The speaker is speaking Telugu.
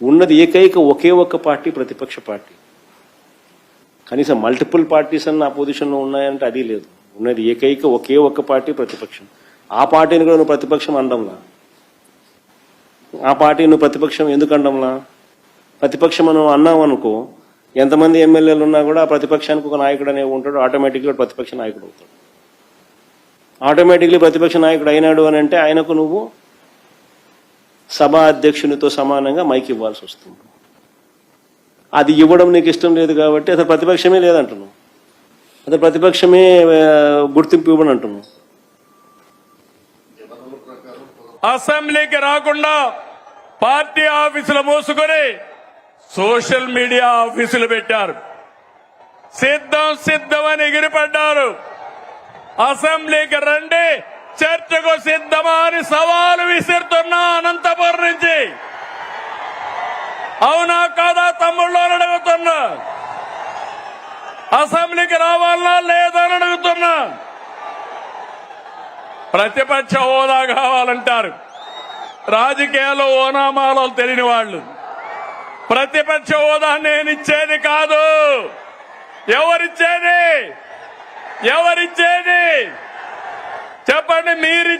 ఉన్నది ఏకైక ఒకే ఒక్క పార్టీ ప్రతిపక్ష పార్టీ. కనీసం మల్టిపుల్ పార్టీస్ అన్న అపోజిషన్లో ఉన్నాయంటే అది లేదు. ఉన్నది ఏకైక ఒకే ఒక్క పార్టీ ప్రతిపక్షం. ఆ పార్టీని కూడా నువ్వు ప్రతిపక్షం అండంలా ఆ పార్టీ నువ్వు ప్రతిపక్షం ఎందుకు అండంలా ప్రతిపక్షం మనం అన్నావు అనుకో ఎంతమంది ఎమ్మెల్యేలు ఉన్నా కూడా ఆ ప్రతిపక్షానికి ఒక నాయకుడు అనేవి ఉంటాడు ఆటోమేటిక్గా ప్రతిపక్ష నాయకుడు అవుతాడు. ఆటోమేటిక్లీ ప్రతిపక్ష నాయకుడు అయినాడు అని అంటే ఆయనకు నువ్వు సభా అధ్యక్షునితో సమానంగా మైక్ ఇవ్వాల్సి వస్తుంది. అది ఇవ్వడం నీకు ఇష్టం లేదు కాబట్టి అతను ప్రతిపక్షమే లేదంటున్నావు. అతను ప్రతిపక్షమే గుర్తింపు ఇవ్వను అంటున్నావు. అసెంబ్లీకి రాకుండా పార్టీ ఆఫీసులు మూసుకొని సోషల్ మీడియా ఆఫీసులు పెట్టారు. సిద్ధం సిద్ధం అని ఎగిరిపడ్డారు. అసెంబ్లీకి రండి చర్చకు సిద్ధమా అని సవాలు విసిరుతున్నా అవునా కాదా తమ్ముళ్ళు అని అడుగుతున్నా. అసెంబ్లీకి రావాలా లేదా అని అడుగుతున్నా. ప్రతిపక్ష హోదా కావాలంటారు. రాజకీయాల్లో ఓనామాలో తెలియని వాళ్ళు. ప్రతిపక్ష హోదా నేను ఇచ్చేది కాదు. ఎవరిచ్చేది? ఎవరిచ్చేది? చెప్పండి మీరు